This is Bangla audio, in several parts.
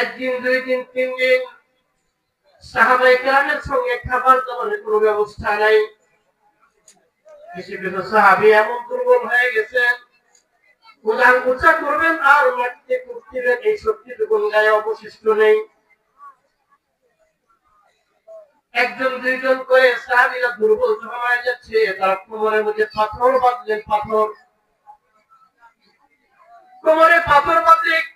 একদিন দুই দিন, তিন দিন। সাহাবাই কেরামের সঙ্গে খাবার দাবারের কোনো ব্যবস্থা নাই। কিছু সাহাবি এমন দুর্বল হয়ে করবেন, আর মাটিতে এই গায়ে অবশিষ্ট নেই। একজন, দুইজন করে সাহাবিরা দুর্বল হয়ে যাচ্ছে, তারা কোমরের মধ্যে পাথর বাঁধলেন, পাথর। কোমরে পাথর বাঁধলে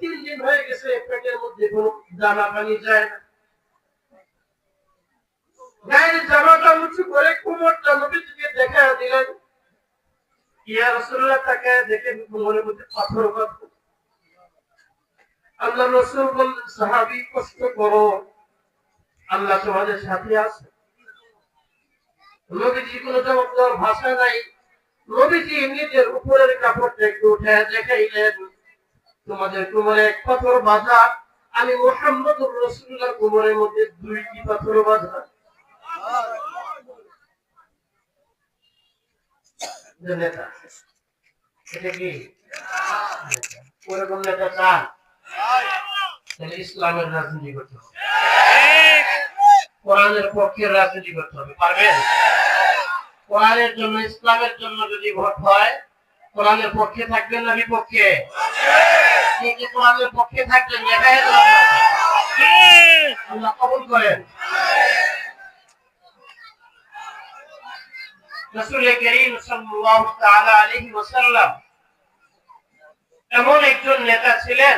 তিন দিন হয়ে গেছে, পেটের মধ্যে দানা পানি যায় না। জামাটা উঁচু করে দেখা দিলেন। আল্লাহ সাথে নবীজি কোনো ভাষা নাই। নবীজি নিজের উপরের কাপড়টা একটু উঠে দেখাইলেন। তোমাদের কোমরে এক পাথর বাঁধা, আমি মোহাম্মদুর রসুল্লাহ কোমরের মধ্যে দুইটি পাথর বাঁধা। ইসলামের রাজনীতি করতে হবে। কোরআনের পক্ষে রাজনীতি করতে হবে, পারবেন? কোরআনের জন্য, ইসলামের জন্য যদি ভোট হয় কোরআনের পক্ষে থাকবেন না বিপক্ষে? কোরআনের পক্ষে আল্লাহ করেন। এমন একজন নেতা ছিলেন।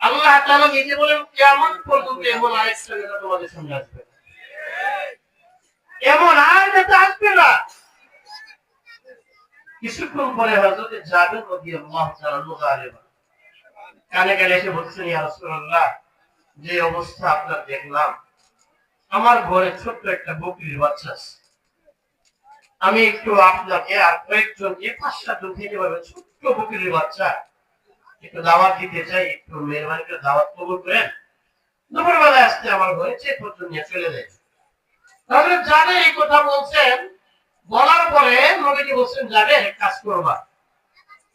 আল্লাহ নিজে বলেন, কিয়ামত পর্যন্ত এমন আরেকটা নেতা তোমাদের সামনে আসবে। এমন আর নেতা আসবে না। কিছুক্ষণ পরে হযরত জাবের কানে কানে এসে বলছেন যে অবস্থা আপনার দেখলাম, আমার ঘরে ছোট্ট একটা বকরির বাচ্চা আমি একটু আপনাকে আর কয়েকজন যে পাঁচ সাতজন থেকে পাবে ছোট্ট বকরির বাচ্চা। একটু দাওয়াত দিতে চাই, একটু মেহরবানি করে দাওয়াত কবুল করেন। দুপুরবেলায় আসতে আমার ঘরে চেয়ে পর্যন্ত নিয়ে চলে যায়। তাহলে যাবে এই কথা বলছেন বলার পরে নবীজি বলছেন, যাবে কাজ করবা।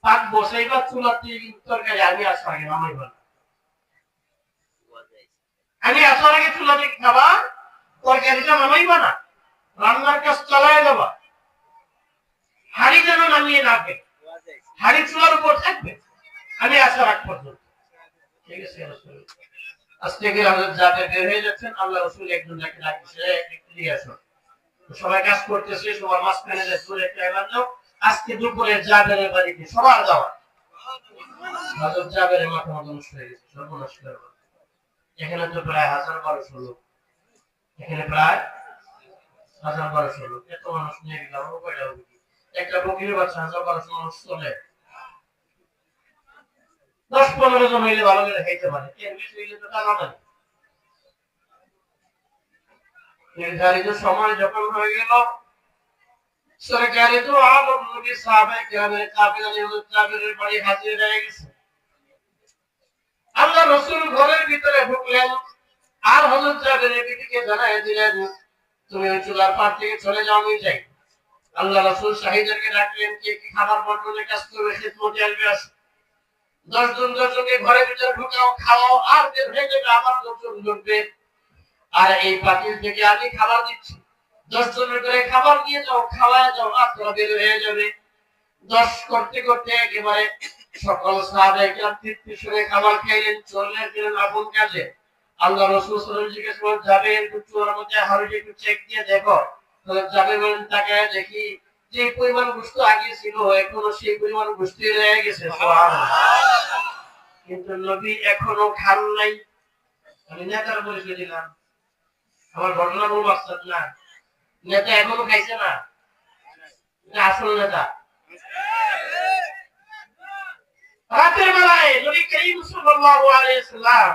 পাক বসাইবা চুলাতে তরকারি আমি আসার আগে নামাইবা না। আমি আসার আগে চুলাতে খাবা তরকারিটা নামাইবা না রান্নার কাজ চালায় যাবা হাড়ি যেন নামিয়ে রাখবে হাড়ি চুলার উপর থাকবে? আমি আসার আগ পর্যন্ত। ঠিক আছে রাসূল। আজ থেকে হযরত জাবের বের হয়ে যাচ্ছেন আল্লাহ রসুল একজন যাকে ডাকছে একটু আসো তো সবাই কাজ করতেছে, সবার মাঝখানে আজকে দুপুরে জাবেরের বাড়িতে সবার যাওয়া। এত মানুষ নিয়ে একটা হাজার মানুষ চলে। দশ পনেরো জন হইলে ভালো করে খাইতে পারে, এর বেশি হইলে তো টানা নাই। নির্ধারিত সময় যখন হয়ে গেল সরকারি তো আলম, নবী, সাহাবায়ে বাড়ি হাজির হয়ে গেছে। আল্লাহ রসুল ঘরের ভিতরে ঢুকলেন, আর হযরত জাবিরের বিবিকে জানাই দিলেন, তুমি চুলার পার থেকে চলে যাও, আমি যাই। আল্লাহ রসুল শাহিদেরকে ডাকলেন, কে কি খাবার বন্টনের কাজ করবে খেদমতে আসবে? আসে দশজন, দশজনকে ঘরের ভিতরে ঢুকাও, খাওয়াও, আর হয়ে যাবে, আমার দশজন ঢুকবে আর এই পাতিল থেকে আমি খাবার দিচ্ছি দশ জনের করে খাবার দিয়ে যাও, খাওয়ায় যাও আর তোরা বের হয়ে যাবে। দশ করতে করতে একেবারে সকল সাহাবে একরাম তৃপ্তি শুনে খাবার খাইলেন চলে গেলেন আপন কাজে? আল্লাহ রসুল সাল্লাল্লাহু জিজ্ঞেস করলেন যাবে একটু মধ্যে হাড়ি একটু চেক দিয়ে দেখো। যাবে বলেন, তাকে দেখি যে পরিমাণ গোস্ত আগে ছিল, এখনও সেই পরিমাণ গোস্ত রয়ে গেছে কিন্তু নবী এখনও খান নাই। আমি নেতার পরিচয় দিলাম আমার ঘটনা বলব আস্তাদ না। নেতা এখনও খাইছে না? আসল নেতা। রাতের বেলায় নবী করিম সাল্লাল্লাহু আলাইহি সাল্লাম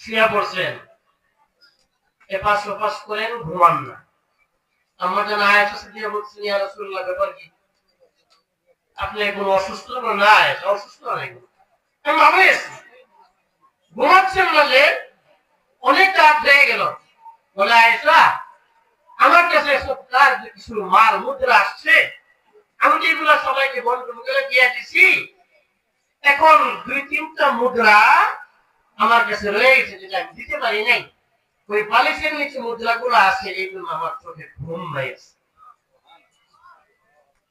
শুয়ে পড়ছেন। এপাশ ওপাশ করেন, ঘুমান না। আমার যেন আয়াত দিয়ে বলছেন, ইয়া রাসূলুল্লাহ, ব্যাপার কি? আপনি কোনো অসুস্থ না? অসুস্থ নাই আমি ঘুমাচ্ছেন না অনেক রাত হয়ে গেল। বলে আয়েশা আমার কাছে এসব কাজ কিছু মাল মুদ্রা আসছে? আমি এগুলা সবাইকে বন্ধু করে দিয়ে এখন দুই তিনটা মুদ্রা আমার কাছে রয়ে গেছে যেটা আমি দিতে পারি নাই। ওই বালিশের নিচে মুদ্রা গুলো আছে এইগুলো আমার চোখে ঘুম নাই আছে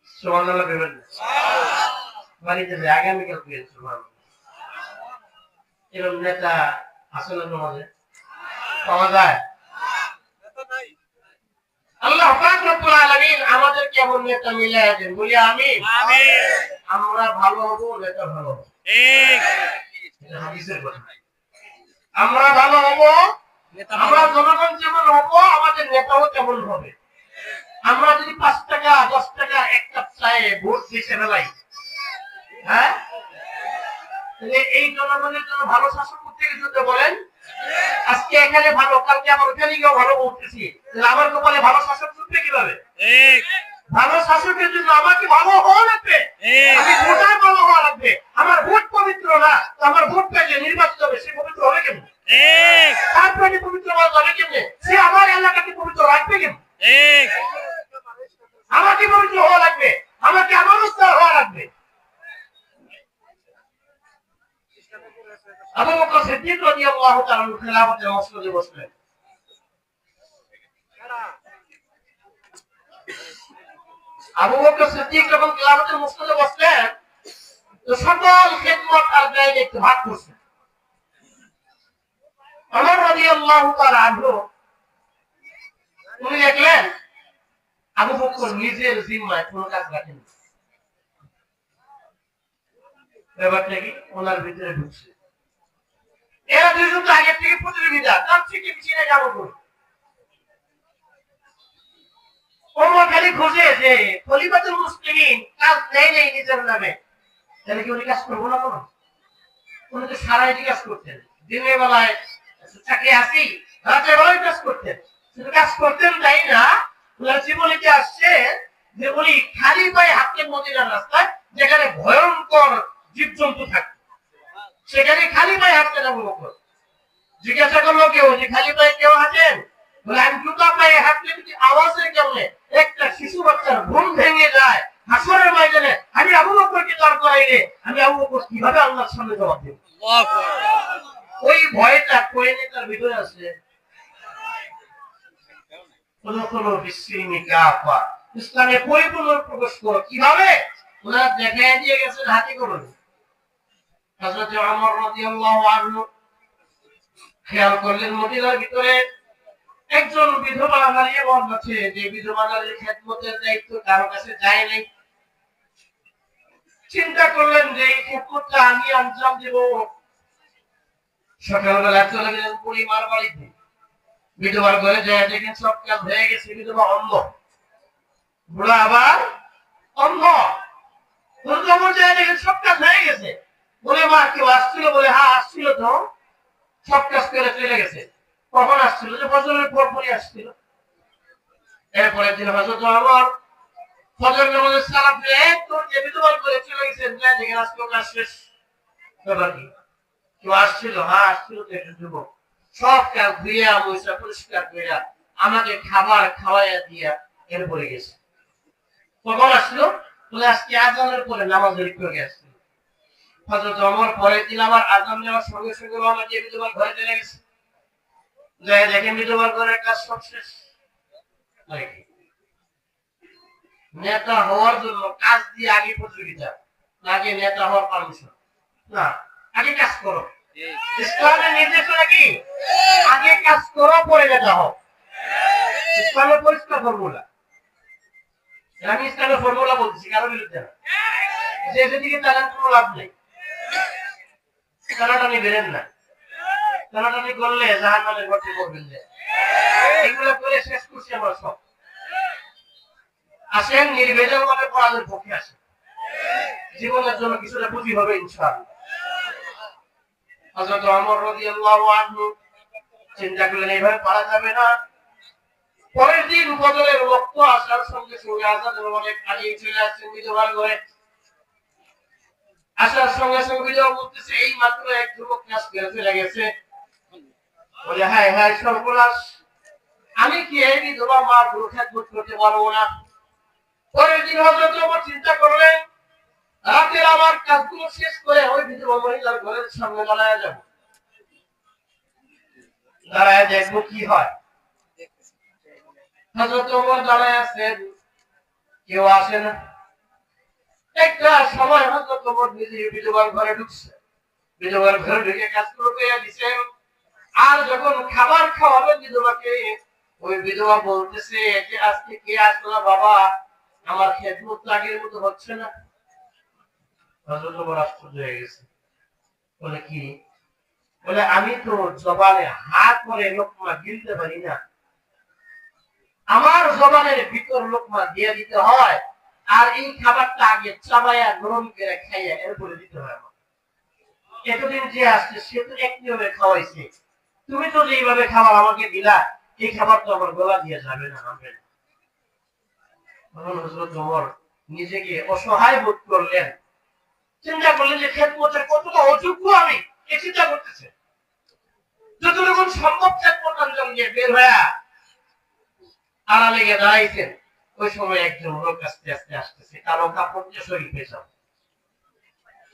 সুবহানাল্লাহ যে আগামীকাল এরকম নেতা সমাজে পাওয়া যায়? আল্লাহ পাক রব্বুল আলামিন আমাদের কেমন নেতা মিলাই দেন। বলি আমি আমরা ভালো হব নেতা ভালো হবে। হাদিসের কথা। আমরা ভালো হব আমরা জনগণ যেমন হব আমাদের নেতাও তেমন হবে। আমরা যদি পাঁচ টাকা দশ টাকা এক কাপ চায়ে ভোট দিতে ফেলাই হ্যাঁ? এই জনগণের জন্য ভালো শাসন করতে গেলে বলেন আজকে এখানে ভালো কালকে আমার ওখানে গিয়েও ভালো বলতেছি। আমার কপালে ভালো শাসক ছুটবে কীভাবে? ভালো শাসকের জন্য আমাকে ভালো হওয়া লাগবে। আমি ভোটার ভালো হওয়া লাগবে আমার ভোট পবিত্র না তো আমার ভোট পেলে নির্বাচিত হবে সে পবিত্র হবে কেমন তার পেটে পবিত্র হওয়া যাবে কেমনে সে আমার এলাকাকে পবিত্র রাখবে কেমন আমাকে পবিত্র হওয়া লাগবে আমাকে আমার উদ্ধার হওয়া লাগবে আবু বকর সিদ্দিক রাদিয়াল্লাহু আবু বকর সিদ্দিক যখন বসলেন, তো সকল খেদমত আর ব্যয় ভাগ আমার রাদিয়াল্লাহু তাআলা আনহু, উনি দেখলেন, আবু বকর নিজের জিম্মায় কোনো কাজ রাখেন। ব্যাপারটা কি? ওনার ভিতরে ঢুকছে। এরা দুজন তো আগের থেকে প্রতিযোগিতা, তার থেকে পিছিয়ে যাব ওমর খালি খোঁজে যে খলিফাতুল মুসলিমিন কাজ নেই নেই নিজের নামে। তাহলে কি উনি কাজ করব না কোনো? উনি তো সারাই কাজ করতেন। দিনের বেলায় চাকরি আসি, রাতের বেলায় কাজ করতেন। শুধু কাজ করতেন তাই না? ওনার জীবনে কি আসছে যে উনি খালি পায়ে হাঁটতেন মদিনার রাস্তায়, যেখানে ভয়ঙ্কর জীবজন্তু থাকতো সেখানে খালি পায়ে হাঁটতেন আবু বকর জিজ্ঞাসা করল কেউ যে খালি পায়ে কেউ বলে আমি জুতা পায়ে হাঁটলে যদি আওয়াজের কারণে একটা শিশু বাচ্চার ঘুম ভেঙে যায়? হাসরের ময়দানে আমি আবু বকরকে দাঁড় করাই আমি আবু বকর কীভাবে আল্লাহর সামনে জবাব দেব? ওই ভয়টা কোয়েনে তার ভিতরে আছে। কোনো কাফা ইসলামে পরিপূর্ণ প্রবেশ করো। কীভাবে? ওনারা দেখাই দিয়ে গেছেন হাতি করুন হযরত ওমর রাদিয়াল্লাহু আনহু খেয়াল করলেন মদিনার ভিতরে একজন বিধবা নারী এমন আছে, যে বিধবা নারীর খেদমতের দায়িত্ব কারও কাছে যায় নাই। চিন্তা করলেন যে এই খেদমতটা আমি আঞ্জাম দেব। সকালবেলা চলে গেলেন পরিমার বাড়িতে। বিধবার ঘরে যায়, দেখেন সব কাজ হয়ে গেছে, বিধবা অন্ধ। বুড়া আবার অন্ধ। দুর্গমন যায় দেখেন সব কাজ হয়ে গেছে। বলে, মা, কেউ আসছিল? বলে হ্যাঁ আসছিল তো। সব কাজ করে চলে গেছে। কখন আসছিল যে ফজরের পর পরই আসছিল। এরপরে হজরত আমার ফজর নামাজের সালাম দিয়ে এক তোর যে বিধবার করে চলে গেছেন যা দেখেন আজকে কাজ শেষ। ব্যাপার কি? কেউ আসছিল? হ্যাঁ আসছিল তো একজন যুবক। সব কাজ পরিষ্কার আমাকে খাবার খাওয়াইয়া দিয়া এরপরে গেছে। কখন আসলো? বলে, আজকে আজানের পরে নামাজের একটু আগে দিন সঙ্গে ঘরে বিধবার ঘরের কাজ নেতা হওয়ার জন্য কাজ দিয়ে আগে প্রতিযোগিতা নেতা আগে কাজ করো। নির্দেশনা কি? আগে কাজ করো, পরে নেতা পরিষ্কার ফর্মুলা আমি ফর্মুলা বলছি, কারও বিরুদ্ধে না। যে যেদিকে তাদের কোনো লাভ নেই। টানাটানি বেরেন না। টানাটানি করলে জাহান নামে ভর্তি করবেন যে এইগুলো করে শেষ করছি আমরা সব। আসেন নির্বেদন ভাবে পড়ানোর পক্ষে আসেন। জীবনের জন্য কিছুটা পুঁজি হবে ইনশাআল্লাহ। হযরত ওমর রাদিয়াল্লাহু আনহু চিন্তা করলেন এইভাবে পারা যাবে না। পরের দিন বদলের রক্ত আসার সঙ্গে সঙ্গে আজাদ অনেক আগে চলে আসছেন বিধবার করে। আসার সঙ্গে সঙ্গে বিধবা বলতেছে, এই মাত্র এক যুবক চলে গেছে। বলে হ্যাঁ হ্যাঁ সর্বনাশ। আমি কি এই বিধবা মা গুরু করতে পারব না? পরের দিন হজরত ওমর চিন্তা করলেন, রাতের আমার কাজগুলো শেষ করে ওই বিধবা মহিলার ঘরের সামনে দাঁড়ায় যাব। দাঁড়ায় দেখব কি হয়। হজরত ওমর দাঁড়ায় আছেন, কেউ আসে না। একটা সময় নিজে বিধবার ঘরে ঢুকছে। বিধবার ঘরে ঢুকে আর যখন খাবার বিধবাকে, ওই বিধবা বলতেছে আজকে কে আসলো বাবা? আমার খেদমত মতো হচ্ছে না। হজরত আশ্চর্য হয়ে গেছে। বলে, কি? বলে, আমি তো জবানে হাত করে লোকমা গিলতে পারি না। আমার জবানের ভিতর লোকমা দিয়ে দিতে হয়। আর এই খাবারটা আগে চাবাইয়া গরম করে খাইয়া এরপরে দিতে হয় এতদিন যে আসছে, সে তো এক নিয়মে খাওয়াইছে। তুমি তো যেইভাবে খাবার আমাকে দিলা, এই খাবার তো আমার গলা দিয়ে যাবে না নামবে না হযরত ওমর নিজেকে অসহায় বোধ করলেন। চিন্তা করলেন যে খেদমতের কতটা অযোগ্য আমি, এ চিন্তা করতেছে। যতটুকু সম্ভব খেদমত আঞ্জাম দিয়ে বের হয়ে আড়ালে গিয়ে দাঁড়াইছেন। ওই সময় একজন লোক আস্তে আস্তে আসতেছে। কারও কাপড় দিয়ে শরীর পেছাম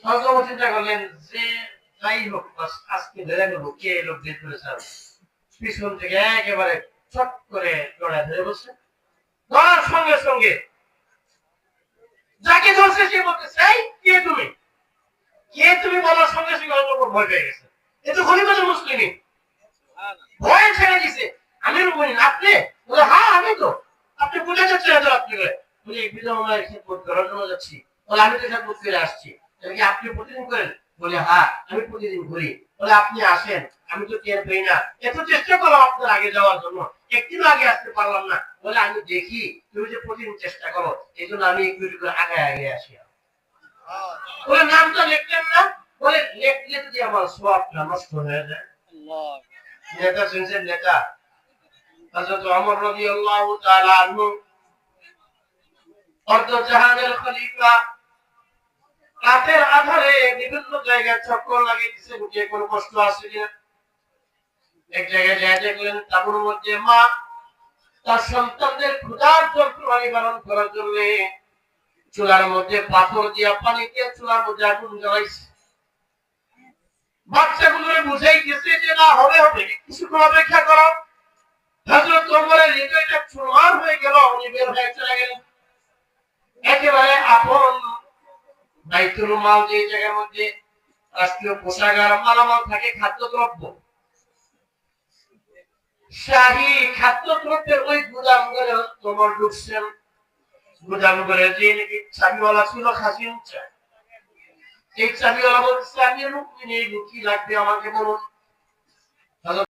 হযরত চিন্তা করলেন যে যাই হোক আজকে ধরে নেব কে লোক বের করেছে পিছন থেকে একেবারে চট করে জড়ায় ধরে বসে ধরার সঙ্গে সঙ্গে যাকে ধরছে সে বলতেছে, এই, কে তুমি? কে তুমি বলার সঙ্গে সঙ্গে অন্য ভয় পেয়ে গেছে। এ তো খলিফাতুল মুসলিমিন ভয় ছেড়ে দিছে। আমি বলি, আপনি? হ্যাঁ আমি তো। আপনি কোথায় যাচ্ছেন এত রাত্রি করে? বলি বিধবা মায়ের খেদমত করার জন্য যাচ্ছি। বলে আমি তো খেদমত করে আসছি। কি আপনি প্রতিদিন করেন? বলে হ্যাঁ আমি প্রতিদিন ঘুরি বলে আপনি আসেন আমি তো টের পাই না। এত চেষ্টা করলাম আপনার আগে যাওয়ার জন্য। একদিন আগে আসতে পারলাম না। বলে আমি দেখি তুমি যে প্রতিদিন চেষ্টা করো এই জন্য আমি একটু করে আগে আগে আসি বলে নামটা লিখলেন না? বলে লিখলে যদি আমার সবটা নষ্ট হয়ে যায়। নেতা শুনছেন নেতা? তার সন্তানদের করার জন্য চুলার মধ্যে পাথর দিয়া পানি দিয়ে চুলার মধ্যে আগুন জ্বালাইছে। বাচ্চাগুলোরে বুঝাইতেছে যে না, হবে হবে কিছুক্ষণ অপেক্ষা করো। হযরত ওমরের হৃদয়টা চুরমার হয়ে গেল, উনি ওই গুদাম ঘরে তোমার ঢুকছেন। গুদাম ঘরে যে নাকি চাবিওয়ালা ছিল খাসিন চায় চাবিওয়ালা বলছে, আমি কি লাগবে আমাকে বলুন।